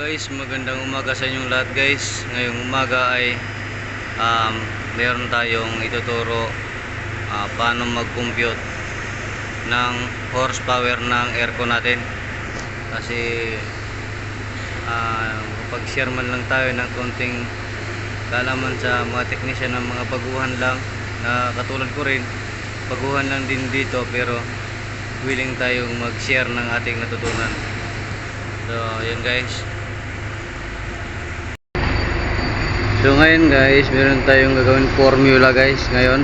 guys, magandang umaga sa inyong lahat guys. Ngayong umaga ay um, meron tayong ituturo ah, paano mag-compute ng horsepower ng aircon natin. Kasi ah, kapag-share man lang tayo ng konting kalaman sa mga technician ng mga baguhan lang na katulad ko rin baguhan lang din dito pero willing tayong mag-share ng ating natutunan so yun guys so ngayon guys meron tayong gagawin formula guys ngayon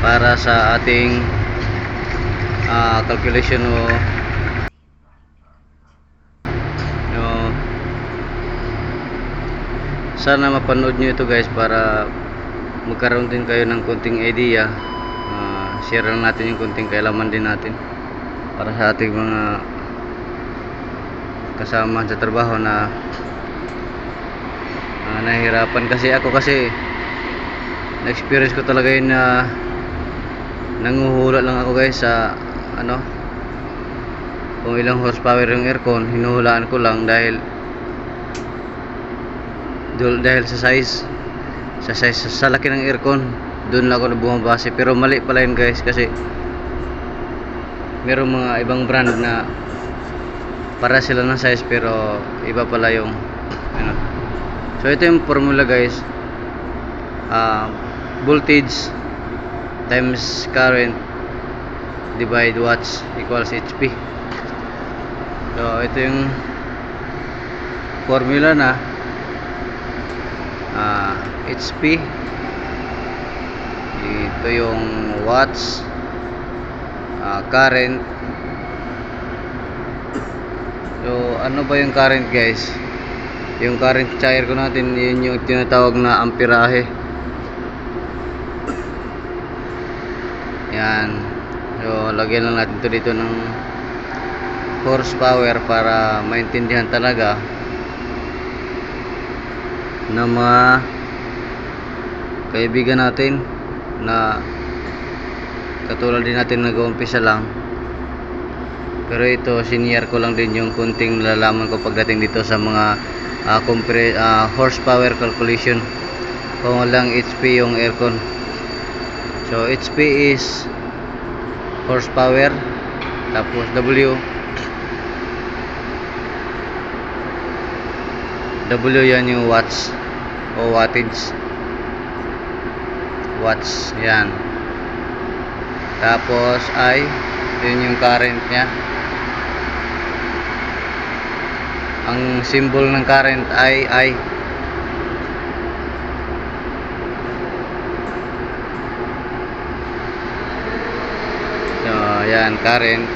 para sa ating ah, calculation o no, sana mapanood nyo ito guys para magkaroon din kayo ng konting idea. Ah, share lang natin yung konting kaalaman din natin para sa ating mga kasama sa trabaho na ah, nahihirapan kasi ako kasi na-experience ko talaga yun na nanguhula lang ako guys sa ano kung ilang horsepower yung aircon hinuhulaan ko lang dahil dahil sa size sa size sa laki ng aircon doon lang ako na bumabase. Pero mali pala yun guys kasi merong mga ibang brand na para sila ng size pero iba pala yung ano so ito yung formula guys. Ah, voltage times current divide watts equals HP so ito yung formula na ah, HP ito yung watts ah, current. So ano ba yung current guys yung current chair ko natin yun yung tinatawag na amperahe. Yan. So lagyan lang natin to dito ng horsepower para maintindihan talaga ng mga kaibigan natin na katulad din natin nag-uumpisa lang pero ito senior ko lang din yung kunting nalalaman ko pagdating dito sa mga ah, compre- ah, horsepower calculation. Kung walang HP yung aircon. So HP is horsepower tapos W. W yan yung watts o wattage. Watts yan. Tapos I yun yung current nya ang symbol ng current ay I so yan current.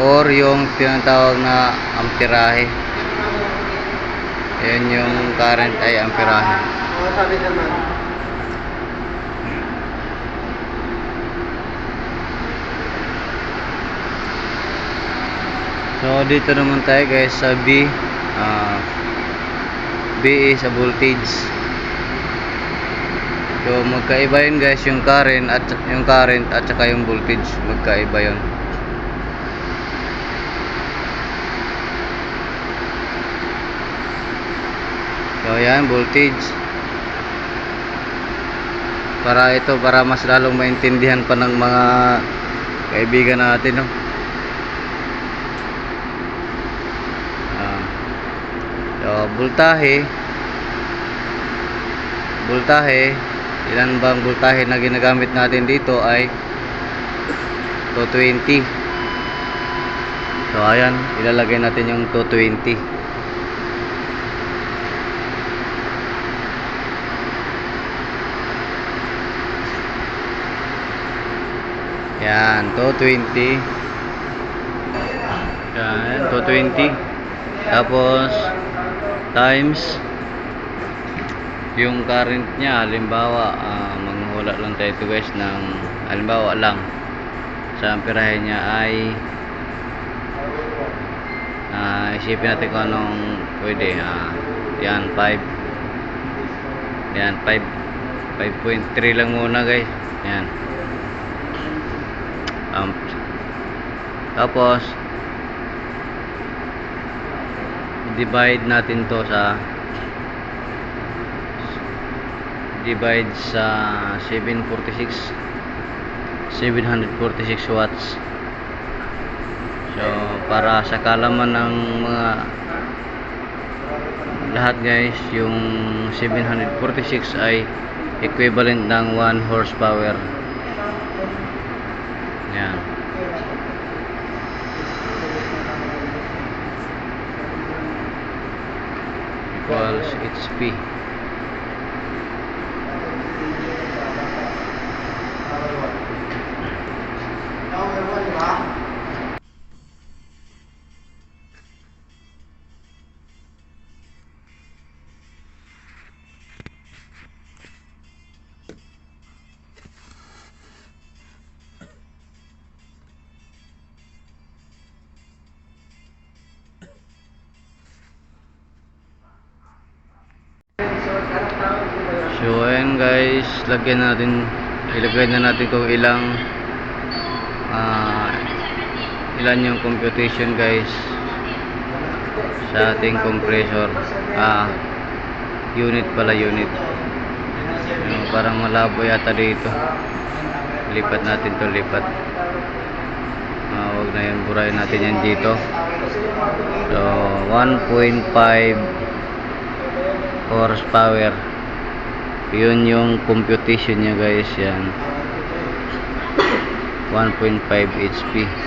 Or yung tinatawag na amperahe. Yan yung current ay amperahe. Sabi naman. So dito naman tayo guys sa B ah, B is voltage. So magkaiba yun guys yung current at yung current at saka yung voltage. Magkaiba yun. So yan voltage. Para ito para mas lalong maintindihan pa ng mga kaibigan natin no Ah. so, voltahe voltahe ilan bang voltahe na ginagamit natin dito ay 220 so ayan ilalagay natin yung 220 yan 220 yan 220 tapos times yung current niya halimbawa uh, manghula lang tayo ito guys ng halimbawa lang sa amperahe niya ay uh, isipin natin kung anong pwede uh, yan 5 yan 5 5.3 lang muna guys yan. Amp tapos divide natin to sa divide sa 746 746 watts. So para sa kalaman ng mga lahat guys yung 746 ay equivalent ng 1 horsepower HP So ayan guys, lagyan natin ilagay na natin kung ilang ah, ilan yung computation guys sa ating compressor. Ah unit pala unit. Yung parang malabo yata dito. Lipat natin to lipat. Ah, wag na yan burahin natin yan dito. So 1.5 horsepower yun yung computation nyo guys yan. 1.5 HP